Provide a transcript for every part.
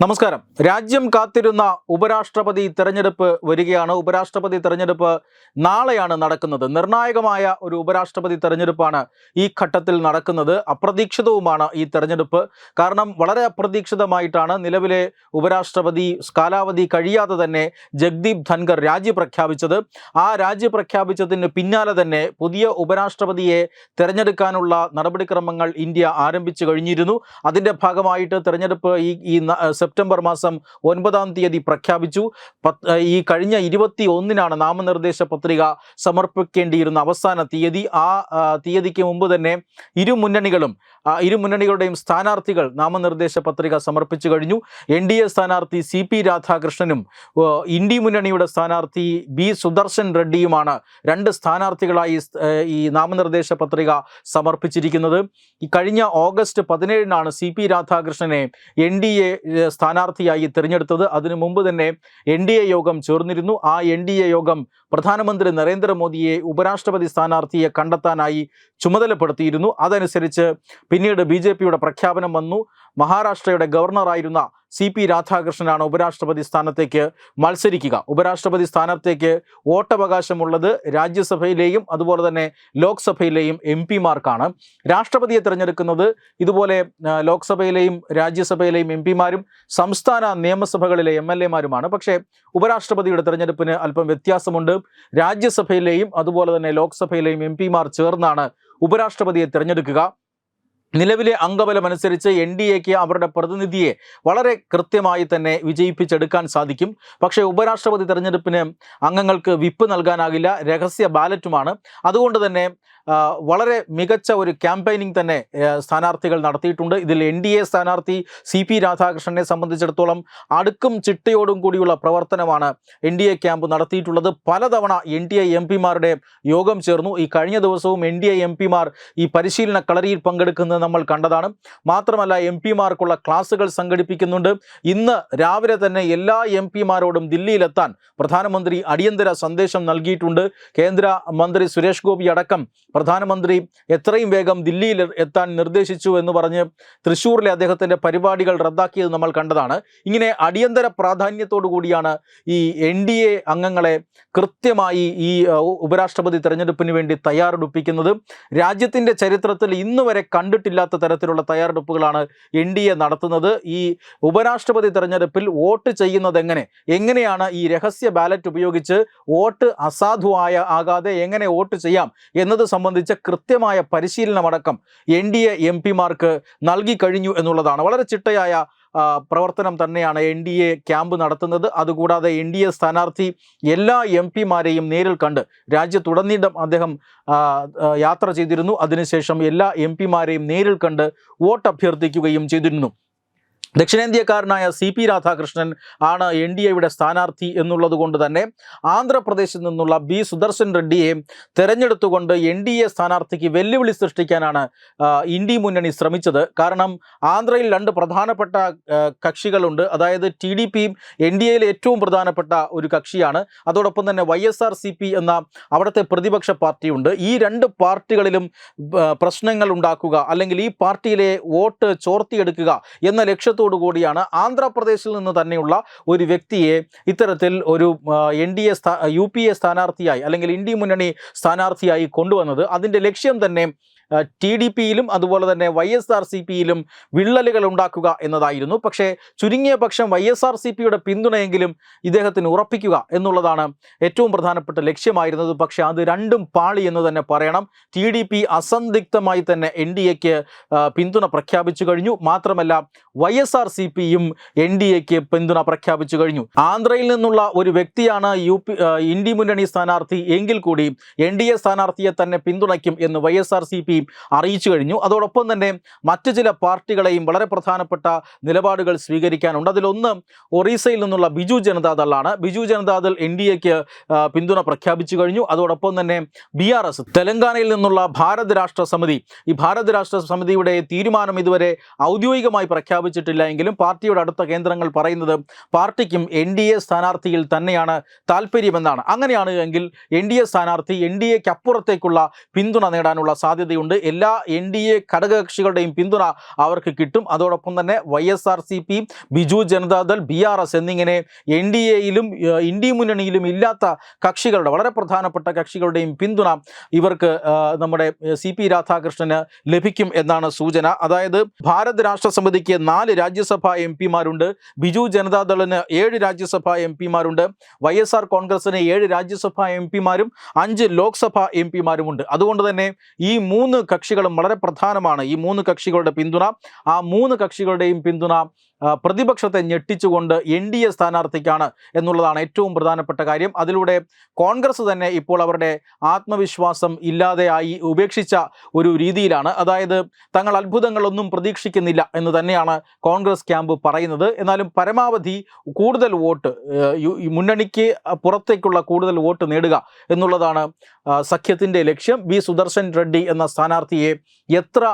നമസ്കാരം. രാജ്യം കാത്തിരുന്ന ഉപരാഷ്ട്രപതി തെരഞ്ഞെടുപ്പ് വരികയാണ്. ഉപരാഷ്ട്രപതി തെരഞ്ഞെടുപ്പ് നാളെയാണ് നടക്കുന്നത്. നിർണായകമായ ഒരു ഉപരാഷ്ട്രപതി തെരഞ്ഞെടുപ്പാണ് ഈ ഘട്ടത്തിൽ നടക്കുന്നത്. അപ്രതീക്ഷിതവുമാണ് ഈ തെരഞ്ഞെടുപ്പ്. കാരണം വളരെ അപ്രതീക്ഷിതമായിട്ടാണ് നിലവിലെ ഉപരാഷ്ട്രപതി കാലാവധി കഴിയാതെ തന്നെ ജഗ്ദീപ് ധൻഖർ രാജി പ്രഖ്യാപിച്ചത്. ആ രാജി പ്രഖ്യാപിച്ചതിന് പിന്നാലെ തന്നെ പുതിയ ഉപരാഷ്ട്രപതിയെ തെരഞ്ഞെടുക്കാനുള്ള നടപടിക്രമങ്ങൾ ഇന്ത്യ ആരംഭിച്ചു കഴിഞ്ഞിരുന്നു. അതിന്റെ ഭാഗമായിട്ട് തെരഞ്ഞെടുപ്പ് ഈ ഈ സെപ്റ്റംബർ മാസം ഒൻപതാം തീയതി പ്രഖ്യാപിച്ചു. ഈ കഴിഞ്ഞ ഇരുപത്തി ഒന്നിനാണ് നാമനിർദ്ദേശ പത്രിക സമർപ്പിക്കേണ്ടിയിരുന്ന അവസാന തീയതി. ആ തീയതിക്ക് മുമ്പ് തന്നെ ഇരു മുന്നണികളും ഇരു മുന്നണികളുടെയും സ്ഥാനാർത്ഥികൾ നാമനിർദ്ദേശ പത്രിക സമർപ്പിച്ചു കഴിഞ്ഞു. എൻ ഡി എ സ്ഥാനാർത്ഥി സി പി രാധാകൃഷ്ണനും ഇന്ത്യ മുന്നണിയുടെ സ്ഥാനാർത്ഥി ബി സുദർശൻ റെഡ്ഡിയുമാണ് രണ്ട് സ്ഥാനാർത്ഥികളായി ഈ നാമനിർദ്ദേശ പത്രിക സമർപ്പിച്ചിരിക്കുന്നത്. ഈ കഴിഞ്ഞ ഓഗസ്റ്റ് പതിനേഴിനാണ് സി പി രാധാകൃഷ്ണനെ എൻ ഡി എ സ്ഥാനാർത്ഥിയായി തിരഞ്ഞെടുത്തത്. അതിനു മുമ്പ് തന്നെ എൻ ഡി എ യോഗം ചേർന്നിരുന്നു. ആ എൻ ഡി എ യോഗം പ്രധാനമന്ത്രി നരേന്ദ്രമോദിയെ ഉപരാഷ്ട്രപതി സ്ഥാനാർത്ഥിയെ കണ്ടെത്താനായി ചുമതലപ്പെടുത്തിയിരുന്നു. അതനുസരിച്ച് പിന്നീട് ബി പ്രഖ്യാപനം വന്നു. മഹാരാഷ്ട്രയുടെ ഗവർണറായിരുന്ന സി പി രാധാകൃഷ്ണനാണ് ഉപരാഷ്ട്രപതി സ്ഥാനത്തേക്ക് മത്സരിക്കുക. ഉപരാഷ്ട്രപതി സ്ഥാനത്തേക്ക് വോട്ടവകാശമുള്ളത് രാജ്യസഭയിലെയും അതുപോലെ തന്നെ ലോക്സഭയിലെയും എം പിമാർക്കാണ്. രാഷ്ട്രപതിയെ തിരഞ്ഞെടുക്കുന്നത് ഇതുപോലെ ലോക്സഭയിലെയും രാജ്യസഭയിലെയും എം പിമാരും സംസ്ഥാന നിയമസഭകളിലെ എം എൽ എമാരുമാണ്. പക്ഷേ ഉപരാഷ്ട്രപതിയുടെ തിരഞ്ഞെടുപ്പിന് അല്പം വ്യത്യാസമുണ്ട്. രാജ്യസഭയിലെയും അതുപോലെ തന്നെ ലോക്സഭയിലെയും എം പിമാർ ചേർന്നാണ് ഉപരാഷ്ട്രപതിയെ തിരഞ്ഞെടുക്കുക. നിലവിലെ അംഗബലം അനുസരിച്ച് എൻ ഡി എക്ക് അവരുടെ പ്രതിനിധിയെ വളരെ കൃത്യമായി തന്നെ വിജയിപ്പിച്ചെടുക്കാൻ സാധിക്കും. പക്ഷേ ഉപരാഷ്ട്രപതി തെരഞ്ഞെടുപ്പിന് അംഗങ്ങൾക്ക് വിപ്പ് നൽകാനാകില്ല. രഹസ്യ ബാലറ്റുമാണ്. അതുകൊണ്ട് തന്നെ വളരെ മികച്ച ഒരു ക്യാമ്പയിനിങ് തന്നെ സ്ഥാനാർത്ഥികൾ നടത്തിയിട്ടുണ്ട്. ഇതിൽ എൻ ഡി എ സ്ഥാനാർത്ഥി സി പി രാധാകൃഷ്ണനെ സംബന്ധിച്ചിടത്തോളം അടുക്കും ചിട്ടയോടും കൂടിയുള്ള പ്രവർത്തനമാണ് എൻ ഡി എ ക്യാമ്പ് നടത്തിയിട്ടുള്ളത്. പലതവണ എൻ ഡി എ എം പിമാരുടെ യോഗം ചേർന്നു. ഈ കഴിഞ്ഞ ദിവസവും എൻ ഡി എ എം പിമാർ ഈ പരിശീലന കളരിയിൽ പങ്കെടുക്കുന്നത് നമ്മൾ കണ്ടതാണ്. മാത്രമല്ല എം പിമാർക്കുള്ള ക്ലാസുകൾ സംഘടിപ്പിക്കുന്നുണ്ട്. ഇന്ന് രാവിലെ തന്നെ എല്ലാ എം പിമാരോടും ദില്ലിയിലെത്താൻ പ്രധാനമന്ത്രി അടിയന്തര സന്ദേശം നൽകിയിട്ടുണ്ട്. കേന്ദ്ര മന്ത്രി സുരേഷ് ഗോപി അടക്കം പ്രധാനമന്ത്രി എത്രയും വേഗം ദില്ലിയിൽ എത്താൻ നിർദ്ദേശിച്ചു എന്ന് പറഞ്ഞ് തൃശ്ശൂരിലെ അദ്ദേഹത്തിന്റെ പരിപാടികൾ റദ്ദാക്കിയത് നമ്മൾ കണ്ടതാണ്. ഇങ്ങനെ അടിയന്തര പ്രാധാന്യത്തോടു കൂടിയാണ് ഈ എൻ ഡി എ അംഗങ്ങളെ കൃത്യമായി ഈ ഉപരാഷ്ട്രപതി തെരഞ്ഞെടുപ്പിന് വേണ്ടി തയ്യാറെടുപ്പിക്കുന്നത്. രാജ്യത്തിന്റെ ചരിത്രത്തിൽ ഇന്ന് വരെ കണ്ടിട്ടില്ലാത്ത തരത്തിലുള്ള തയ്യാറെടുപ്പുകളാണ് എൻ ഡി എ നടത്തുന്നത്. ഈ ഉപരാഷ്ട്രപതി തെരഞ്ഞെടുപ്പിൽ വോട്ട് ചെയ്യുന്നത് എങ്ങനെ? എങ്ങനെയാണ് ഈ രഹസ്യ ബാലറ്റ് ഉപയോഗിച്ച് വോട്ട് അസാധുവായ ആകാതെ എങ്ങനെ വോട്ട് ചെയ്യാം? എന്നത് സംബന്ധിച്ച കൃത്യമായ പരിശീലനമടക്കം എൻ ഡി എ എം പിമാർക്ക് നൽകി കഴിഞ്ഞു എന്നുള്ളതാണ്. വളരെ ചിട്ടയായ പ്രവർത്തനം തന്നെയാണ് എൻ ഡി എ ക്യാമ്പ് നടത്തുന്നത്. അതുകൂടാതെ എൻ ഡി എ സ്ഥാനാർത്ഥി എല്ലാ എം പിമാരെയും നേരിൽ കണ്ട് രാജ്യത്തുടനീളം അദ്ദേഹം യാത്ര ചെയ്തിരുന്നു. അതിനുശേഷം എല്ലാ എം പിമാരെയും നേരിൽ കണ്ട് വോട്ട് അഭ്യർത്ഥിക്കുകയും ചെയ്തിരുന്നു. ദക്ഷിണേന്ത്യക്കാരനായ സി പി രാധാകൃഷ്ണൻ ആണ് എൻ ഡി എയുടെ സ്ഥാനാർത്ഥി എന്നുള്ളത് കൊണ്ട് തന്നെ ആന്ധ്രാപ്രദേശിൽ നിന്നുള്ള ബി സുദർശൻ റെഡ്ഡിയെ തെരഞ്ഞെടുത്തുകൊണ്ട് എൻ ഡി എ സ്ഥാനാർത്ഥിക്ക് വെല്ലുവിളി സൃഷ്ടിക്കാനാണ് ഇന്ത്യ മുന്നണി ശ്രമിച്ചത്. കാരണം ആന്ധ്രയിൽ രണ്ട് പ്രധാനപ്പെട്ട കക്ഷികളുണ്ട്. അതായത് ടി ഡി പിയും എൻ ഡി എയിലെ ഏറ്റവും പ്രധാനപ്പെട്ട ഒരു കക്ഷിയാണ്. അതോടൊപ്പം തന്നെ Y S R C P എന്ന അവിടുത്തെ പ്രതിപക്ഷ പാർട്ടിയുണ്ട്. ഈ രണ്ട് പാർട്ടികളിലും പ്രശ്നങ്ങൾ ഉണ്ടാക്കുക അല്ലെങ്കിൽ ഈ പാർട്ടിയിലെ വോട്ട് ചോർത്തിയെടുക്കുക എന്ന ലക്ഷ്യത്തോടു കൂടിയാണ് ആന്ധ്രാപ്രദേശിൽ നിന്ന് തന്നെയുള്ള ഒരു വ്യക്തിയെ ഇത്തരത്തിൽ ഒരു എൻ ഡി എ സ്ഥാ യു പി എ സ്ഥാനാർത്ഥിയായി അല്ലെങ്കിൽ ഇന്ത്യ മുന്നണി സ്ഥാനാർത്ഥിയായി കൊണ്ടുവന്നത്. അതിന്റെ ലക്ഷ്യം തന്നെ ടി ഡി പിയിലും അതുപോലെ തന്നെ വൈ എസ് ആർ സി പിയിലും വിള്ളലുകൾ ഉണ്ടാക്കുക എന്നതായിരുന്നു. പക്ഷേ ചുരുങ്ങിയ പക്ഷം വൈ എസ് ആർ സി പിയുടെ പിന്തുണയെങ്കിലും ഇദ്ദേഹത്തിന് ഉറപ്പിക്കുക എന്നുള്ളതാണ് ഏറ്റവും പ്രധാനപ്പെട്ട ലക്ഷ്യമായിരുന്നത്. പക്ഷേ അത് രണ്ടും പാളി എന്ന് തന്നെ പറയണം. ടി ഡി പി അസന്ദിഗ്ധമായി തന്നെ എൻ ഡി എക്ക് പിന്തുണ പ്രഖ്യാപിച്ചു കഴിഞ്ഞു. മാത്രമല്ല വൈ എസ് ആർ സി പിയും എൻ ഡി എക്ക് പിന്തുണ പ്രഖ്യാപിച്ചു കഴിഞ്ഞു. ആന്ധ്രയിൽ നിന്നുള്ള ഒരു വ്യക്തിയാണ് യു പി ഇന്ത്യ മുന്നണി സ്ഥാനാർത്ഥി. എങ്കിൽ കൂടി എൻ ഡി എ സ്ഥാനാർത്ഥിയെ തന്നെ പിന്തുണയ്ക്കും എന്ന് Y S R C P അറിയിച്ചു കഴിഞ്ഞു. അതോടൊപ്പം തന്നെ മറ്റു ചില പാർട്ടികളെയും വളരെ പ്രധാനപ്പെട്ട നിലപാടുകൾ സ്വീകരിക്കാനുണ്ട്. അതിലൊന്ന് ഒറീസയിൽ നിന്നുള്ള ബിജു ജനതാദളാണ്. ബിജു ജനതാദൾ എൻ ഡി എക്ക് പിന്തുണ പ്രഖ്യാപിച്ചു കഴിഞ്ഞു. അതോടൊപ്പം തന്നെ ബി ആർ എസ് തെലങ്കാനയിൽ നിന്നുള്ള ഭാരത് രാഷ്ട്ര സമിതി. ഈ ഭാരത് രാഷ്ട്ര സമിതിയുടെ തീരുമാനം ഇതുവരെ ഔദ്യോഗികമായി പ്രഖ്യാപിച്ചിട്ടില്ല എങ്കിലും പാർട്ടിയുടെ അടുത്ത കേന്ദ്രങ്ങൾ പറയുന്നത് പാർട്ടിക്കും എൻ ഡി എ സ്ഥാനാർത്ഥിയിൽ തന്നെയാണ് താല്പര്യമെന്നാണ് അങ്ങനെയാണ് എങ്കിൽ എൻ ഡി എ സ്ഥാനാർത്ഥി എൻ ഡി എക്ക് അപ്പുറത്തേക്കുള്ള പിന്തുണ നേടാനുള്ള സാധ്യതയുണ്ട്. അതുകൊണ്ട് എല്ലാ എൻ ഡി എ ഘടകകക്ഷികളുടെയും പിന്തുണ അവർക്ക് കിട്ടും. അതോടൊപ്പം തന്നെ Y S R C P Biju Janata Dal B R S എന്നിങ്ങനെ എൻ ഡി എയിലും ഇന്ത്യ മുന്നണിയിലും ഇല്ലാത്ത കക്ഷികളുടെ വളരെ പ്രധാനപ്പെട്ട കക്ഷികളുടെയും പിന്തുണ ഇവർക്ക് നമ്മുടെ സി പി രാധാകൃഷ്ണന് ലഭിക്കും എന്നാണ് സൂചന. അതായത് ഭാരത് രാഷ്ട്ര സമിതിക്ക് നാല് രാജ്യസഭാ എം പിമാരുണ്ട്. ബിജു ജനതാദളിന് ഏഴ് രാജ്യസഭാ എം പിമാരുണ്ട്. വൈ എസ് ആർ കോൺഗ്രസിന് ഏഴ് രാജ്യസഭാ എം പിമാരും അഞ്ച് ലോക്സഭാ എം പിമാരുമുണ്ട്. അതുകൊണ്ട് തന്നെ ഈ മൂന്ന് കക്ഷികളും വളരെ പ്രധാനമാണ്. ഈ മൂന്ന് കക്ഷികളുടെ പിന്തുണ ആ മൂന്ന് കക്ഷികളുടെയും പിന്തുണ പ്രതിപക്ഷത്തെ ഞെട്ടിച്ചുകൊണ്ട് എൻ ഡി എ സ്ഥാനാർത്ഥിക്കാണ് എന്നുള്ളതാണ് ഏറ്റവും പ്രധാനപ്പെട്ട കാര്യം. അതിലൂടെ കോൺഗ്രസ് തന്നെ ഇപ്പോൾ അവരുടെ ആത്മവിശ്വാസം ഇല്ലാതെയായി ഉപേക്ഷിച്ച ഒരു രീതിയിലാണ്. അതായത് തങ്ങൾ അത്ഭുതങ്ങളൊന്നും പ്രതീക്ഷിക്കുന്നില്ല എന്ന് തന്നെയാണ് കോൺഗ്രസ് ക്യാമ്പ് പറയുന്നത്. എന്നാലും പരമാവധി കൂടുതൽ വോട്ട് മുന്നണിക്ക് പുറത്തേക്കുള്ള കൂടുതൽ വോട്ട് നേടുക എന്നുള്ളതാണ് സഖ്യത്തിന്റെ ലക്ഷ്യം. ബി സുദർശൻ റെഡ്ഡി എന്ന സ്ഥാനാർത്ഥിയെ എത്ര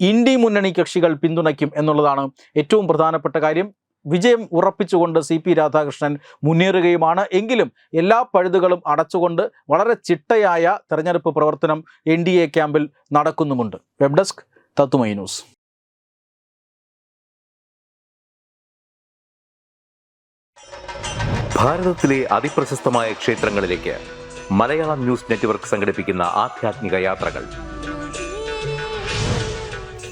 ഇന്ത്യ മുന്നണി കക്ഷികൾ പിന്തുണയ്ക്കും എന്നുള്ളതാണ് ഏറ്റവും പ്രധാനപ്പെട്ട കാര്യം. വിജയം ഉറപ്പിച്ചുകൊണ്ട് സി പി രാധാകൃഷ്ണൻ മുന്നേറുകയുമാണ്. എങ്കിലും എല്ലാ പഴുതുകളും അടച്ചുകൊണ്ട് വളരെ ചിട്ടയായ തെരഞ്ഞെടുപ്പ് പ്രവർത്തനം എൻ ഡി എ ക്യാമ്പിൽ നടക്കുന്നുമുണ്ട്. വെബ് ഡെസ്ക് തത്തുമൈ ന്യൂസ്. ഭാരതത്തിലെ ക്ഷേത്രങ്ങളിലേക്ക് മലയാളം ന്യൂസ് നെറ്റ്വർക്ക് യാത്രകൾ.